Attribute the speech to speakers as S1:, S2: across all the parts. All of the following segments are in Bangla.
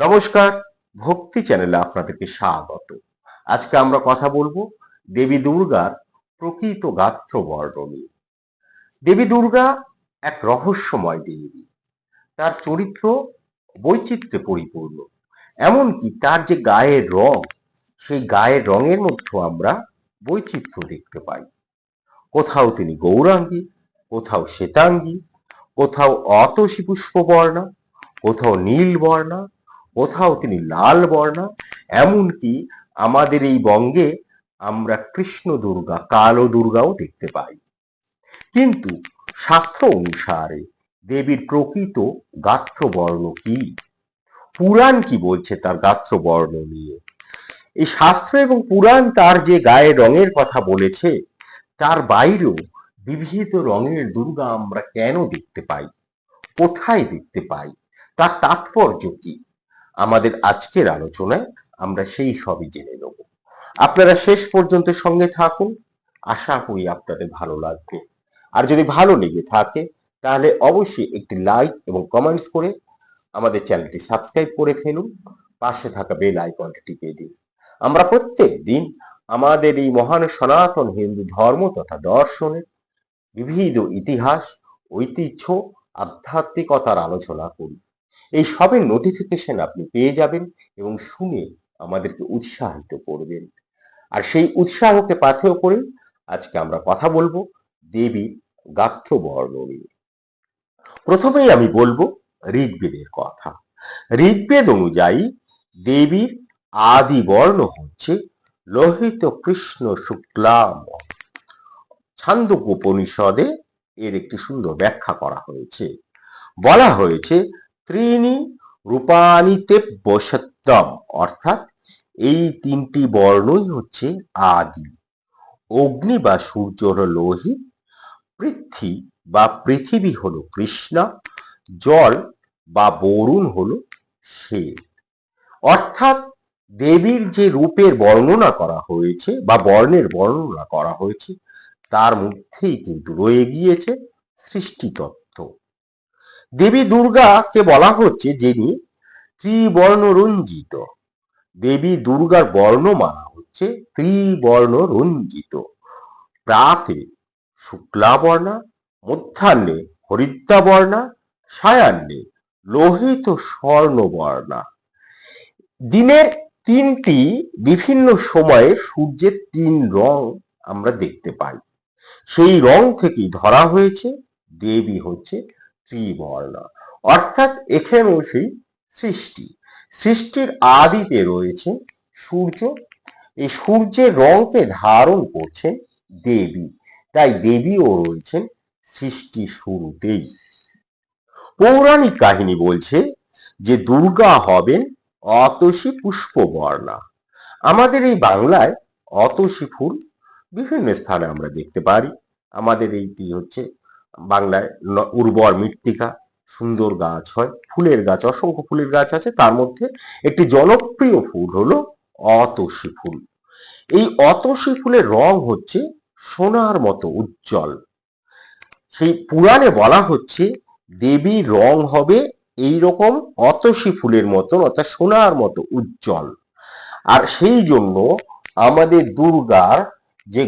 S1: নমস্কার, ভক্তি চ্যানেলে আপনাদেরকে স্বাগত। আজকে আমরা কথা বলব দেবী দুর্গার প্রকৃত গাত্র নিয়ে। দেবী দুর্গা এক রহস্যময় দেবী। তার চরিত্র বৈচিত্র্যে পরিপূর্ণ। এমনকি তার যে গায়ের রং, সেই গায়ের রঙের মধ্যেও আমরা বৈচিত্র্য দেখতে পাই। কোথাও তিনি গৌরাঙ্গী, কোথাও শ্বেতাঙ্গী, কোথাও অতসী পুষ্প বর্ণা কোথাও নীল বর্ণা কোথাও তিনি লাল বর্ণা, এমনকি আমাদের এই বঙ্গে আমরা কৃষ্ণ দুর্গা, কালো দুর্গাও দেখতে পাই। কিন্তু শাস্ত্র অনুসারে দেবীর প্রকৃত গাত্র বর্ণ কি? পুরাণ কি বলছে তার গাত্র বর্ণ নিয়ে? এই শাস্ত্র এবং পুরাণ তার যে গায়ে রঙের কথা বলেছে, তার বাইরেও বিবিধ রঙের দুর্গা আমরা কেন দেখতে পাই? কোথায় দেখতে পাই? তার তাৎপর্য কি? আমাদের আজকের আলোচনায় আমরা সেই সবই জেনে নেব। আপনারা শেষ পর্যন্ত সঙ্গে থাকুন। আশা করি আপনাদের ভালো লাগবে। আর যদি ভালো লেগে থাকে, তাহলে অবশ্যই একটি লাইক এবং কমেন্টস করে আমাদের চ্যানেলটি সাবস্ক্রাইব করে ফেলুন। পাশে থাকা বেল আইকনটি টিপে দিন। আমরা প্রত্যেক দিন আমাদের এই মহান সনাতন হিন্দু ধর্ম তথা দর্শনের বিবিধ ইতিহাস, ঐতিহ্য, আধ্যাত্মিকতার আলোচনা করি। এই সবের নোটিফিকেশন আপনি পেয়ে যাবেন এবং শুনে আমাদেরকে উৎসাহিত করবেন। আর সেই উৎসাহকে পাথেয় করে আজকে আমরা কথা বলব দেবীর গাত্র বর্ণ নিয়ে প্রথমেই আমি বলব ঋগ্বেদের কথা। ঋগ্বেদ অনুযায়ী দেবীর আদি বর্ণ হচ্ছে লোহিত কৃষ্ণ শুক্লাম। ছান্দক উপনিষদে এর একটি সুন্দর ব্যাখ্যা করা হয়েছে। বলা হয়েছে ত্রিনি রূপানিতে বসত্তম অর্থাৎ এই তিনটি বর্ণই হচ্ছে আদি। অগ্নি বা সূর্য হল লোহিত, পৃথ্বী বা পৃথিবী হল কৃষ্ণা, জল বা বরুণ হল সে অর্থাৎ দেবীর যে রূপের বর্ণনা করা হয়েছে বা বর্ণের বর্ণনা করা হয়েছে, তার মধ্যেই কিন্তু রয়ে গিয়েছে সৃষ্টিতত্ত্ব। দেবী দুর্গাকে বলা হচ্ছে যিনি ত্রিবর্ণ রঞ্জিত দেবী দুর্গার বর্ণমালা হচ্ছে ত্রিবর্ণ রঞ্জিত প্রাতে শুক্লা বর্ণা মধ্যাহ্নে হরিদ্রা বর্ণা সায়াহ্নে লোহিত স্বর্ণ বর্ণা দিনের তিনটি বিভিন্ন সময়ে সূর্যের তিন রং আমরা দেখতে পাই। সেই রং থেকেই ধরা হয়েছে, দেবী হচ্ছে ত্রিবর্ণা অর্থাৎ এখানেও সেই সৃষ্টি। সৃষ্টির আদিতে রয়েছে সূর্য। এই সূর্যের রংকে ধারণ করছেন দেবী। তাই দেবীও রয়েছেন সৃষ্টি শুরুতেই। পৌরাণিক কাহিনী বলছে যে দুর্গা হবেন অতসী পুষ্পবর্ণা। আমাদের এই বাংলায় অতসী ফুল বিভিন্ন স্থানে আমরা দেখতে পারি। আমাদের এইটি হচ্ছে বাংলায় উর্বর মৃত্তিকা, সুন্দর গাছ হয়, ফুলের গাছ, অসংখ্য ফুলের গাছ আছে, তার মধ্যে একটি জনপ্রিয় ফুল হলো অতসী ফুল। এই অতসী ফুলের রং হচ্ছে সোনার মতো উজ্জ্বল। সেই পুরাণে বলা হচ্ছে, দেবীর রং হবে এই রকম অতসী ফুলের মতন, অর্থাৎ সোনার মতো উজ্জ্বল। আর সেই জন্য আমাদের দুর্গার যে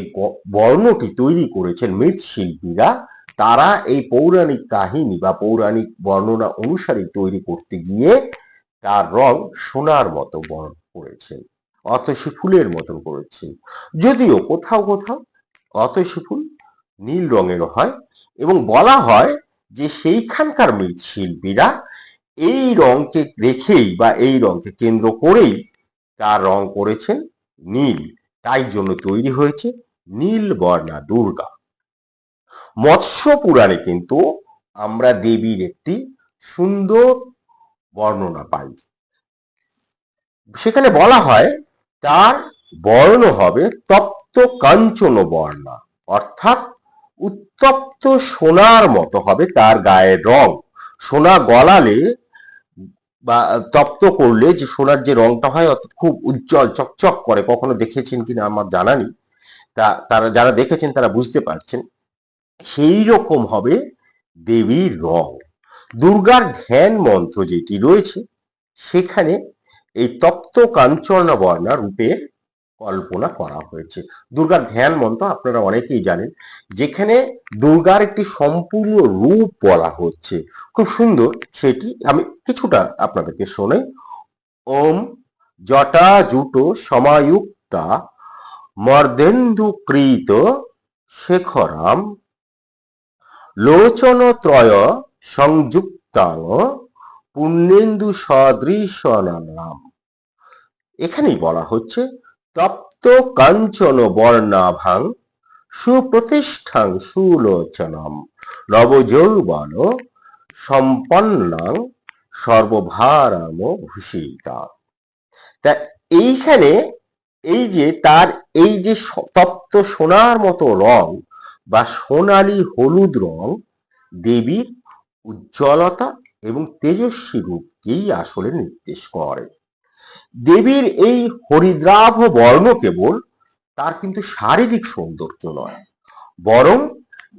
S1: বর্ণটি তৈরি করেছেন মৃৎশিল্পীরা তারা এই পৌরাণিক কাহিনী বা পৌরাণিক বর্ণনা অনুসারে তৈরি করতে গিয়ে তার রং সোনার মতো বর্ণ করেছেন অতসী ফুলের মতন করেছেন যদিও কোথাও কোথাও অতসী ফুল নীল রঙের হয় এবং বলা হয় যে সেইখানকার মৃৎশিল্পীরা এই রংকে রেখেই বা এই রংকে কেন্দ্র করেই তার রং করেছেন নীল। তাই জন্য তৈরি হয়েছে নীল বর্ণা দুর্গা। মৎস্য পুরাণে কিন্তু আমরা দেবীর একটি সুন্দর বর্ণনা পাই। সেখানে বলা হয়, তার বর্ণ হবে তপ্ত কাঞ্চন বর্ণা, অর্থাৎ উত্তপ্ত সোনার মতো হবে তার গায়ের রং। সোনা গলালে বা তপ্ত করলে যে সোনার যে রংটা হয় খুব উজ্জ্বল, চকচক করে, কখনো দেখেছেন কিনা আমার জানা নেই। তা, তারা যারা দেখেছেন তারা বুঝতে পারছেন। সেই রকম হবে দেবীর রং। দুর্গার ধ্যান মন্ত্র যেটি রয়েছে, সেখানে এই তপ্ত কাঞ্চনা বর্ণা রূপের কল্পনা করা হয়েছে। দুর্গার ধ্যান মন্ত্র আপনারা অনেকেই জানেন, যেখানে দুর্গার একটি সম্পূর্ণ রূপ বলা হচ্ছে। খুব সুন্দর সেটি আমি কিছুটা আপনাদেরকে শোনাই। ওম জটা জুটো সমায়ুক্তা মর্দেন্দুকৃত শেখরাম লোচনত্রয় সংযুক্তাং পুণ্যেন্দু সদৃশনাম এখানেই বলা হচ্ছে, তপ্ত কাঞ্চন বর্ণাভাং সুপ্রতিষ্ঠাং সুলোচনম, নবযৌবন সম্পন্নাং সর্বভারাম ভূষিতা। তা এইখানে এই যে তার এই যে তপ্ত সোনার মতো রং বা সোনালী হলুদ রং দেবীর উজ্জ্বলতা এবং তেজস্বী রূপকেই আসলে নির্দেশ করে। দেবীর এই হরিদ্রাভ বর্ণ কেবল তার কিন্তু শারীরিক সৌন্দর্য নয়, বরং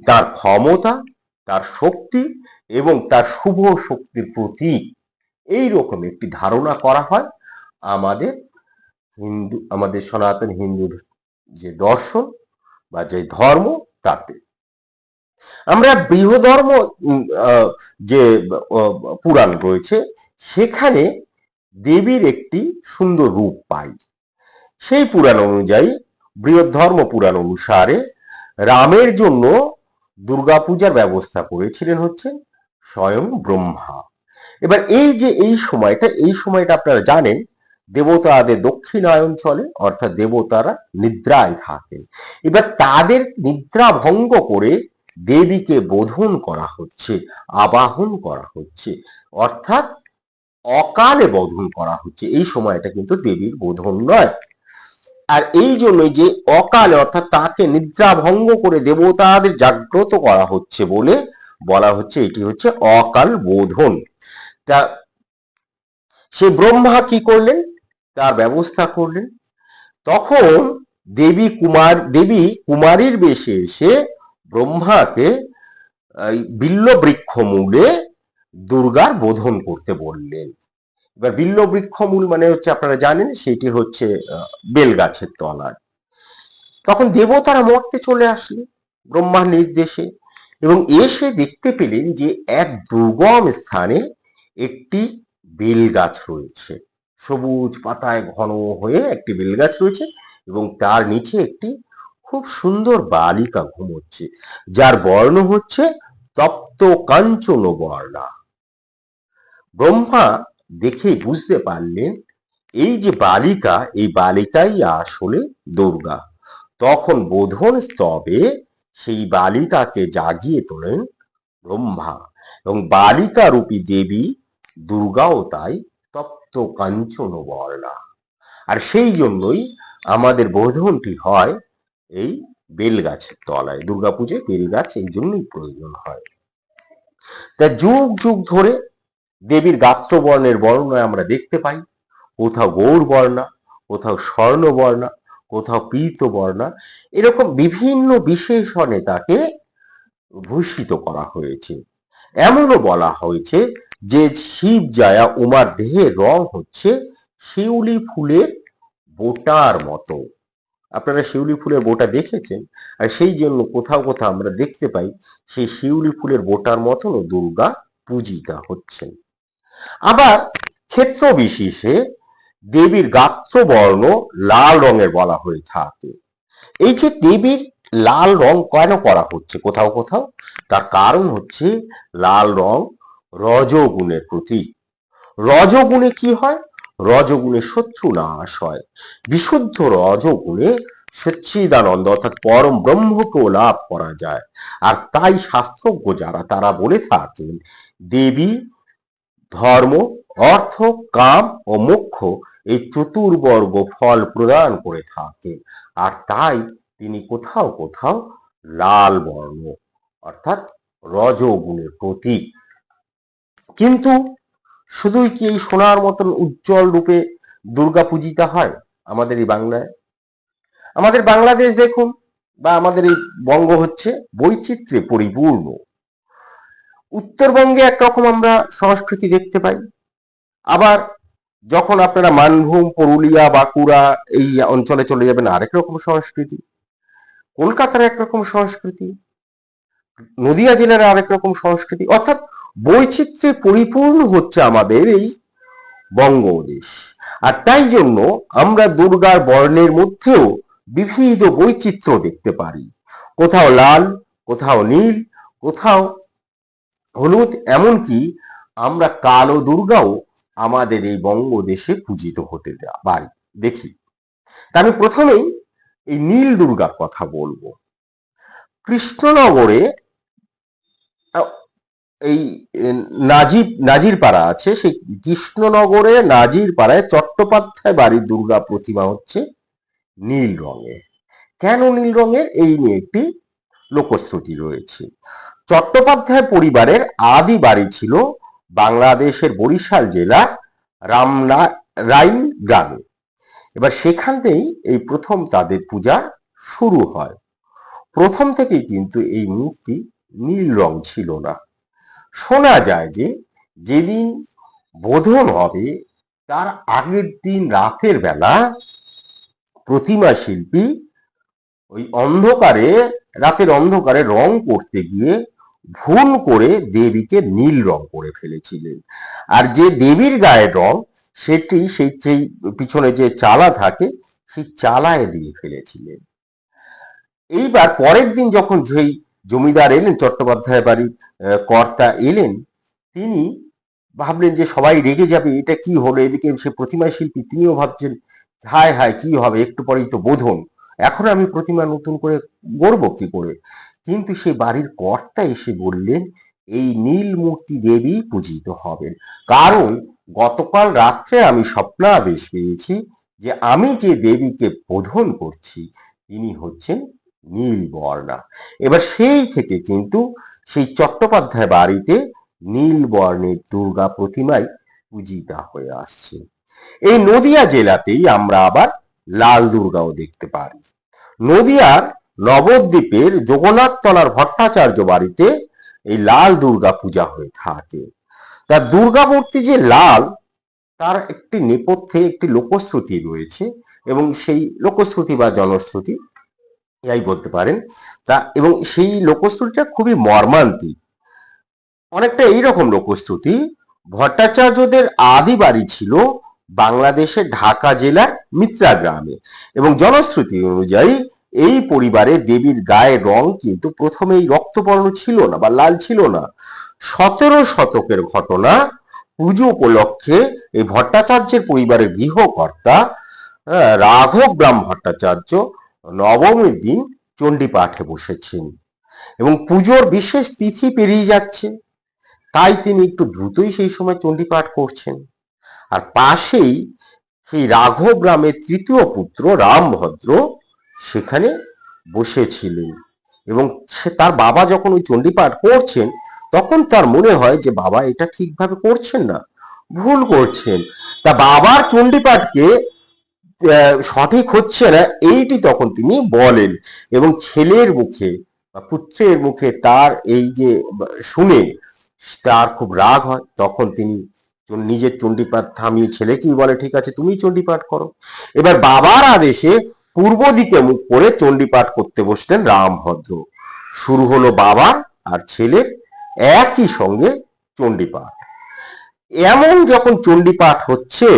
S1: তার ক্ষমতা, তার শক্তি এবং তার শুভ শক্তির প্রতীক। এই রকম একটি ধারণা করা হয় আমাদের হিন্দু, আমাদের সনাতন হিন্দুর যে দর্শন বা যে ধর্ম তাতে। আমরা বৃহধর্ম যে পুরাণ রয়েছে, সেখানে দেবীর একটি সুন্দর রূপ পাই। সেই পুরাণ অনুযায়ী, বৃহধর্ম পুরাণ অনুসারে রামের জন্য দুর্গাপূজার ব্যবস্থা করেছিলেন হচ্ছেন স্বয়ং ব্রহ্মা। এবার এই যে, এই সময়টা এই সময়টা আপনারা জানেন দেবতাদের দক্ষিণায়ন চলে অর্থাৎ দেবতারা নিদ্রায় থাকে। এবার তাদের নিদ্রা ভঙ্গ করে দেবীকে বোধন করা হচ্ছে, আবাহন করা হচ্ছে, অর্থাৎ অকালে বোধন করা হচ্ছে। এই সময়টা কিন্তু দেবীর বোধন নয়। আর এই জন্যই যে অকালে, অর্থাৎ তাকে নিদ্রা ভঙ্গ করে দেবতাদের জাগ্রত করা হচ্ছে বলে বলা হচ্ছে, এটি হচ্ছে অকাল বোধন। তা সে ব্রহ্মা কি করলেন? তার ব্যবস্থা করলেন। তখন দেবী কুমার দেবী কুমারীর বেশে এসে ব্রহ্মাকে বিল্ল বৃক্ষ মূলে দুর্গার বোধন করতে বললেন। এবার বিল্ল বৃক্ষ মূল মানে হচ্ছে আপনারা জানেন সেটি হচ্ছে আহ, বেল গাছের তলায়। তখন দেবতারা মর্তে চলে আসলে ব্রহ্মার নির্দেশে এবং এসে দেখতে পেলেন যে এক দুর্গম স্থানে একটি বেল গাছ রয়েছে। সবুজ পাতায় ঘন হয়ে একটি বেলগাছ রয়েছে এবং তার নিচে একটি খুব সুন্দর বালিকা ঘুমোচ্ছে, যার বর্ণ হচ্ছে তপ্ত কাঞ্চন বর্ণা। ব্রহ্মা দেখে বুঝতে পারলেন, এই যে বালিকা, এই বালিকাই আসলে দুর্গা। তখন বোধন স্তবে সেই বালিকাকে জাগিয়ে তোলেন ব্রহ্মা এবং বালিকা রূপী দেবী দুর্গাও তাই তপ্ত কাঞ্চন বর্ণা আর সেই জন্যই আমাদের বোধনটি হয় এই বেল গাছের তলায়। দুর্গাপুজোয় বেল গাছ এই জন্যই প্রয়োজন হয়। তা যুগ যুগ ধরে দেবীর গাত্রবর্ণের বর্ণনায় আমরা দেখতে পাই। কোথাও গৌর বর্ণা কোথাও স্বর্ণ বর্ণা কোথাও পীত বর্ণা এরকম বিভিন্ন বিশেষণে তাকে ভূষিত করা হয়েছে। এমনও বলা হয়েছে যে শিব জায়া উমার দেহের রং হচ্ছে শিউলি ফুলের বোটার মতো। আপনারা শিউলি ফুলের বোটা দেখেছেন? আর সেই জন্য কোথাও কোথাও আমরা দেখতে পাই সেই শিউলি ফুলের বোটার মতনও দুর্গা পূজিকা হচ্ছেন। আবার ক্ষেত্র বিশেষে দেবীর গাত্রবর্ণ লাল রঙের বলা হয়ে থাকে। এই যে দেবীর লাল রং কেন করা হচ্ছে কোথাও কোথাও? তার কারণ হচ্ছে লাল রং রজগুণের প্রতীক। রজগুণে কি হয়? রজগুণে শত্রু নাশ হয়। বিশুদ্ধ রজগুণে সচ্চিদানন্দ অর্থাৎ পরম ব্রহ্মকেও লাভ করা যায়। আর তাই শাস্ত্রজ্ঞ যারা, তারা বলে থাকেন, দেবী, ধর্ম, অর্থ, কাম ও মোক্ষ এই চতুর্বর্গ ফল প্রদান করে থাকেন। আর তাই তিনি কোথাও কোথাও লাল বর্ণ অর্থাৎ রজগুণের প্রতীক। কিন্তু শুধুই কি এই সোনার মতন উজ্জ্বল রূপে দুর্গা পূজিতা হয় আমাদের এই বাংলায়? আমাদের বাংলাদেশ দেখুন, বা আমাদের এই বঙ্গ হচ্ছে বৈচিত্র্যে পরিপূর্ণ। উত্তরবঙ্গে একরকম আমরা সংস্কৃতি দেখতে পাই। আবার যখন আপনারা মানভূম, পুরুলিয়া, বাঁকুড়া এই অঞ্চলে চলে যাবেন, আরেক রকম সংস্কৃতি। কলকাতার একরকম সংস্কৃতি। নদিয়া জেলার আরেক রকম সংস্কৃতি। অর্থাৎ বৈচিত্র্যে পরিপূর্ণ হচ্ছে আমাদের এই বঙ্গদেশ। আর তাই জন্য আমরা দুর্গার বর্ণের মধ্যেও বিবিধ বৈচিত্র্য দেখতে পারি। কোথাও লাল, কোথাও নীল, কোথাও হলুদ, এমনকি আমরা কালো দুর্গাও আমাদের এই বঙ্গদেশে পূজিত হতে পারি। দেখি। আমি প্রথমেই এই নীল দুর্গার কথা বলব। কৃষ্ণনগরে এই নাজিব নাজির পাড়া আছে, সেই কৃষ্ণনগরে নাজির পাড়ায় চট্টোপাধ্যায় বাড়ির দুর্গা প্রতিমা হচ্ছে নীল রঙের। কেন নীল রঙের? এই নিয়ে একটি লোকশ্রুতি রয়েছে। চট্টোপাধ্যায় পরিবারের আদি বাড়ি ছিল বাংলাদেশের বরিশাল জেলার রামনা, রাইন গ্রামে। এবার সেখান থেকেই এই প্রথম তাদের পূজা শুরু হয়। প্রথম থেকেই কিন্তু এই মূর্তি নীল রং ছিল না। শোনা যায় যে যেদিন বোধন হবে, তার আগের দিন রাতের বেলা প্রতিমা শিল্পী ওই অন্ধকারে, রাতের অন্ধকারে রং করতে গিয়ে ভুল করে দেবীকে নীল রং করে ফেলেছিলেন। আর যে দেবীর গায়ের রং, সেটি সেই সেই পিছনে যে চালা থাকে, সেই চালায় দিয়ে ফেলেছিলেন। এইবার পরের দিন যখন যেই জমিদার এলেন চট্টোপাধ্যায় বাড়ির কর্তা এলেন, তিনি ভাবলেন যে সবাই রেগে যাবে, এটা কি হলো? এদিকে সে প্রতিমা শিল্পী তিনিও ভাবছেন, হায় হায়, কি হবে? একটু পরেই তো বোধন। এখন আমি প্রতিমা নতুন করে গড়বো কি করে? কিন্তু সে বাড়ির কর্তা এসে বললেন, এই নীল মূর্তি দেবী পূজিত হবেন। কারণ গতকাল রাত্রে আমি স্বপ্নাদেশ পেয়েছি যে আমি যে দেবীকে বোধন করছি, তিনি হচ্ছেন নীল বর্ণা। এবার সেই থেকে কিন্তু সেই চট্টোপাধ্যায় বাড়িতে নীল বর্ণের দুর্গা প্রতিমাই পূজিতা হয়ে আসছে। এই নদিয়া জেলাতেই আমরা আবার লাল দুর্গাও দেখতে পারি। নদিয়ার নবদ্বীপের জগন্নাথতলার ভট্টাচার্য বাড়িতে এই লাল দুর্গা পূজা হয়ে থাকে। তার দুর্গা মূর্তি যে লাল, তার একটি নেপথ্যে একটি লোকশ্রুতি রয়েছে এবং সেই লোকশ্রুতি বা জনশ্রুতি যাই বলতে পারেন। তা এবং সেই লোকস্তুতিটা খুবই মর্মান্তিক। অনেকটা এইরকম লোকস্তুতি। ভট্টাচার্যদের আদি বাড়ি ছিল বাংলাদেশের ঢাকা জেলার মিত্রা গ্রামে এবং জনশ্রুতি অনুযায়ী এই পরিবারে দেবীর গায়ের রং কিন্তু প্রথমেই রক্তবর্ণ ছিল না বা লাল ছিল না। সতেরো শতকের ঘটনা, পুজো উপলক্ষে এই ভট্টাচার্যের পরিবারের গৃহকর্তা রাঘব গ্রাম ভট্টাচার্য নবমীর দিন চণ্ডী পাঠে বসেছেন এবং পুজোর বিশেষ তিথি পেরিয়ে যাচ্ছে। তাই তিনি একটু দ্রুতই সেই সময় চণ্ডী পাঠ করছেন। আর পাশেই সেই রাঘব গ্রামের তৃতীয় পুত্র রামভদ্র সেখানে বসেছিলেন এবং সে তার বাবা যখন ওই চণ্ডী পাঠ করছেন তখন তার মনে হয় যে বাবা এটা ঠিকভাবে করছেন না ভুল করছেন। তা বাবার চণ্ডী পাঠকে আহ, সঠিক হচ্ছে না, এইটি তখন তিনি বলেন। এবং ছেলের মুখে বা পুত্রের মুখে তার এই যে শুনে তার খুব রাগ হয়। তখন তিনি নিজের চণ্ডীপাঠ থামিয়ে ছেলেকেই বলে, ঠিক আছে তুমি চণ্ডীপাঠ করো। এবার বাবার আদেশে পূর্ব দিকে মুখ করে চণ্ডীপাঠ করতে বসলেন রামভদ্র। শুরু হলো বাবার আর ছেলের একই সঙ্গে চণ্ডীপাঠ। এমন যখন চণ্ডীপাঠ হচ্ছে,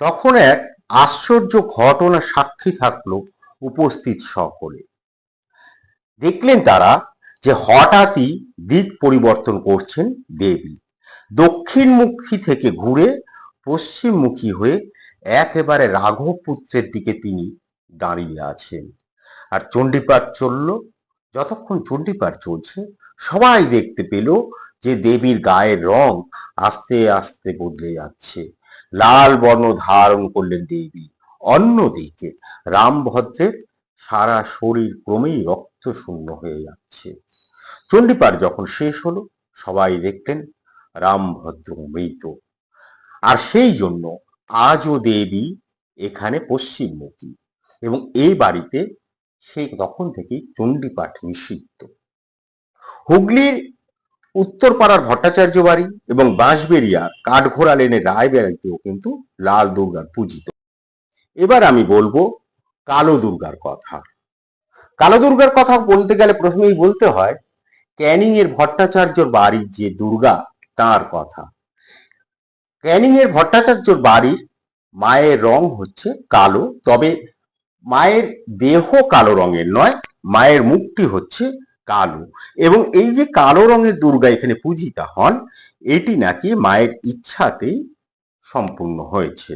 S1: তখন এক আশ্চর্য ঘটনা সাক্ষী থাকল উপস্থিত সকলে। দেখলেন তারা যে হঠাৎই দিক পরিবর্তন করছেন দেবী। দক্ষিণমুখী থেকে ঘুরে পশ্চিমমুখী হয়ে একেবারে রাঘব পুত্রের দিকে তিনি দাঁড়িয়ে আছেন। আর চণ্ডীপাঠ চলল, যতক্ষণ চণ্ডীপাঠ চলছে, সবাই দেখতে পেল যে দেবীর গায়ের রং আস্তে আস্তে বদলে যাচ্ছে। লাল বর্ণ ধারণ করলেন দেবী। অন্যদিকে রামভদ্রের সারা শরীর ক্রমেই রক্ত শূন্য হয়ে যাচ্ছে। চণ্ডীপাঠ যখন শেষ হলো, সবাই দেখলেন রামভদ্র মৃত। আর সেই জন্য আজও দেবী এখানে পশ্চিমমুখী এবং এই বাড়িতে সেই তখন থেকেই চণ্ডীপাঠ নিষিদ্ধ। হুগলির উত্তরপাড়ার ভট্টাচার্য বাড়ি এবং বাঁশবেরিয়ার কাঠঘোড়া রায় বেড়াইতেও কিন্তু লাল দুর্গার পূজিত। এবার আমি বলব কালো দুর্গার কথা। কালো দুর্গার কথা বলতে গেলে প্রথমেই বলতে হয় ক্যানিং এর ভট্টাচার্যর বাড়ির যে দুর্গা, তার কথা। ক্যানিং এর ভট্টাচার্যর বাড়ির মায়ের রং হচ্ছে কালো, তবে মায়ের দেহ কালো রঙের নয়, মায়ের মুখটি হচ্ছে কালো। এবং এই যে কালো রঙের দুর্গা এখানে পূজিতা হন, এটি নাকি মায়ের ইচ্ছাতেই সম্পূর্ণ হয়েছে।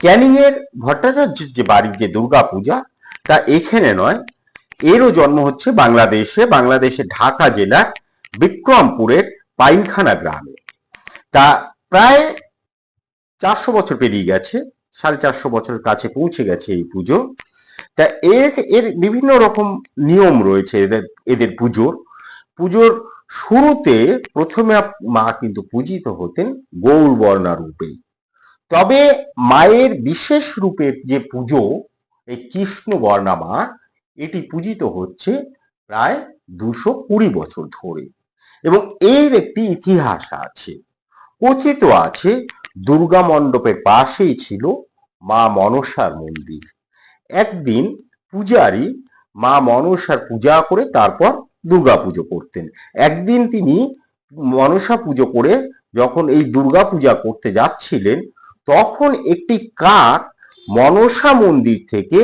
S1: ক্যানিং এর ভট্টাচার্যের যে বাড়ির যে দুর্গা পূজা তা এখানে নয়। এরও জন্ম হচ্ছে বাংলাদেশে বাংলাদেশে ঢাকা জেলার বিক্রমপুরের পাইনখানা গ্রামে। তা প্রায় চারশো বছর পেরিয়ে গেছে, সাড়ে চারশো বছরের কাছে পৌঁছে গেছে এই পুজো। তা এর এর বিভিন্ন রকম নিয়ম রয়েছে এদের এদের পুজোর। পুজোর শুরুতে প্রথমে মা কিন্তু পূজিত হতেন গৌরবর্ণা রূপে। তবে মায়ের বিশেষ রূপের যে পুজো, এই কৃষ্ণ বর্ণা মা, এটি পূজিত হচ্ছে প্রায় দুশো কুড়ি বছর ধরে। এবং এর একটি ইতিহাস আছে। কথিত আছে, দুর্গা মণ্ডপের পাশেই ছিল মা মনসার মন্দির। একদিন পূজারী মা মনসার পূজা করে তারপর দুর্গা পুজো করতেন। একদিন তিনি মনসা পুজো করে যখন এই দুর্গা পূজা করতে যাচ্ছিলেন, তখন একটি কাক মনসা মন্দির থেকে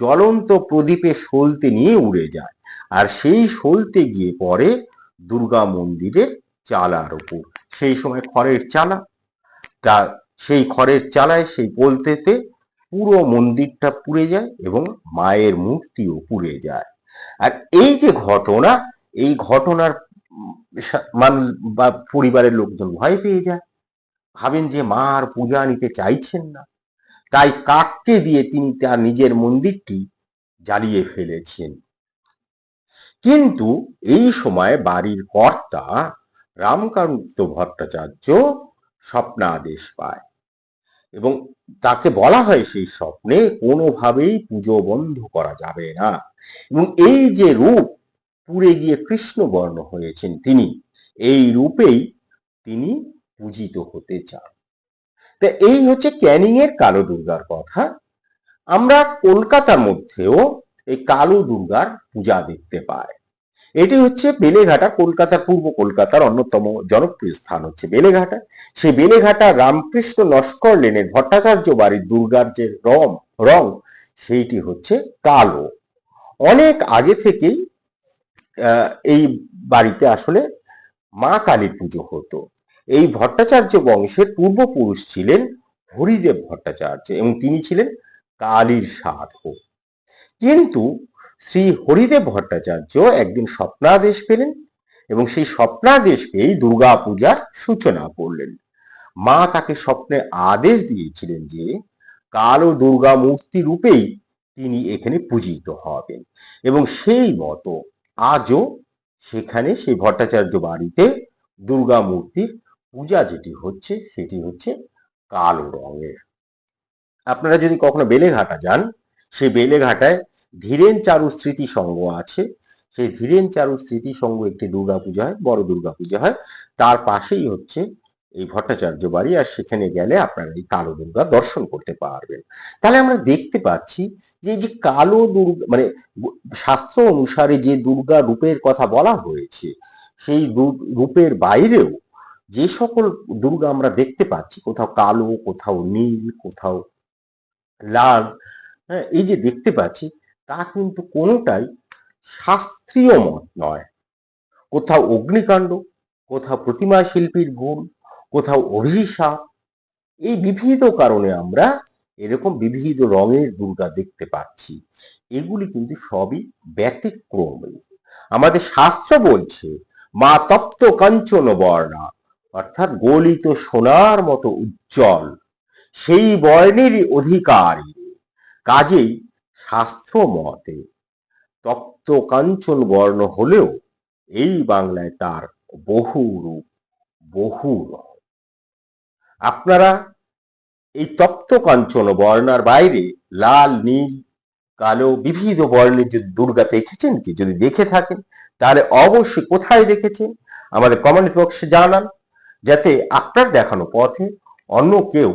S1: জ্বলন্ত প্রদীপে সলতে নিয়ে উড়ে যায় আর সেই সলতে গিয়ে পড়ে দুর্গা মন্দিরের চালার উপর। সেই সময় খড়ের চালা, তা সেই খড়ের চালায় সেই পোলতেতে পুরো মন্দিরটা পুড়ে যায় এবং মায়ের মূর্তিও পুড়ে যায়। আর এই যে ঘটনা, এই ঘটনার মানুষ বা পরিবারের লোকজন ভয় পেয়ে যায়। ভাবেন যে মা আর পূজা নিতে চাইছেন না। তাই কাককে দিয়ে তিনি তার নিজের মন্দিরটি জ্বালিয়ে ফেলেছেন। কিন্তু এই সময় বাড়ির কর্তা রামকান্ত ভট্টাচার্য স্বপ্নাদেশ পায়। এবং তাকে বলা হয় সেই স্বপ্নে কোনোভাবেই পুজো বন্ধ করা যাবে না। এবং এই যে রূপ পুড়ে গিয়ে কৃষ্ণবর্ণ হয়েছেন তিনি, এই রূপেই তিনি পূজিত হতে চান। তা এই হচ্ছে ক্যানিং এর কালো দুর্গার কথা। আমরা কলকাতার মধ্যেও এই কালো দুর্গার পূজা দেখতে পাই। এটি হচ্ছে বেলেঘাটা কলকাতার পূর্ব কলকাতার অন্যতম জনপ্রিয় স্থান হচ্ছে বেলেঘাটা। সেই বেলেঘাটা রামকৃষ্ণ নস্কর লেনের ভট্টাচার্য বাড়ির দুর্গার যে রং রং, সেইটি হচ্ছে কালো। অনেক আগে থেকেই এই বাড়িতে আসলে মা কালীর পুজো হতো। এই ভট্টাচার্য বংশের পূর্বপুরুষ ছিলেন হরিদেব ভট্টাচার্য এবং তিনি ছিলেন কালীর সাধক। কিন্তু শ্রী হরিদেব ভট্টাচার্য একদিন স্বপ্নাদেশ পেলেন এবং সেই স্বপ্নাদেশ পেয়েই দুর্গা পূজার সূচনা করলেন। মা তাকে স্বপ্নে আদেশ দিয়েছিলেন যে কালো দুর্গা মূর্তি রূপেই তিনি এখানে পূজিত হবেন এবং সেই মতো আজও সেখানে সেই ভট্টাচার্য বাড়িতে দুর্গা মূর্তির পূজা যেটি হচ্ছে সেটি হচ্ছে কালো রঙের। আপনারা যদি কখনো বেলেঘাটা যান, সেই বেলেঘাটায় ধীরেন চারু স্মৃতি সংঘ আছে। সেই ধীরেন চারু স্মৃতি সংঘ একটি দুর্গা পূজা হয় বড় দুর্গা পূজা হয়। তার পাশেই হচ্ছে এই ভট্টাচার্য বাড়ি আর সেখানে গেলে আপনারা এই কালো দুর্গা দর্শন করতে পারবেন। তাহলে আমরা দেখতে পাচ্ছি যে যে কালো দুর্গা মানে শাস্ত্র অনুসারে যে দুর্গা রূপের কথা বলা হয়েছে, সেই রূপের বাইরেও যে সকল দুর্গা আমরা দেখতে পাচ্ছি, কোথাও কালো, কোথাও নীল, কোথাও লাল হ্যাঁ এই যে দেখতে পাচ্ছি তা কিন্তু কোনোটাই শাস্ত্রীয় মত নয়। কোথাও অগ্নিকাণ্ড, কোথাও প্রতিমা শিল্পীর ভুল কোথাও অভিশাপ, এই বিবিধ কারণে আমরা এরকম বিবিধ রঙের দুর্গা দেখতে পাচ্ছি। এগুলি কিন্তু সবই ব্যতিক্রমী। আমাদের শাস্ত্র বলছে, মা তপ্ত কাঞ্চন বর্ণা অর্থাৎ গলিত সোনার মতো উজ্জ্বল, সেই বর্ণেরই অধিকারী। কাজেই শাস্ত্র মতে তপ্ত কাঞ্চন বর্ণ হলেও এই বাংলায় তার বহু রূপ, বহু আপনারা এই তপ্ত কাঞ্চন বর্ণার বাইরে লাল, নীল, কালো, বিবিধ বর্ণের যে দুর্গা দেখেছেন কি, যদি দেখে থাকেন, তাহলে অবশ্যই কোথায় দেখেছেন, আমাদের কমেন্ট বক্সে জানান, যাতে আপনার দেখানো পথে অন্য কেউ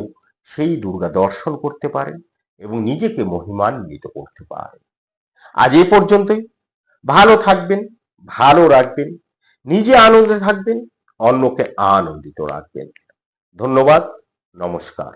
S1: সেই দুর্গা দর্শন করতে পারেন। এবং নিজেকে মহিমান্বিত করতে পারে। আজ এ পর্যন্তই। ভালো থাকবেন, ভালো রাখবেন, নিজে আনন্দে থাকবেন, অন্যকে আনন্দিত রাখবেন। ধন্যবাদ, নমস্কার।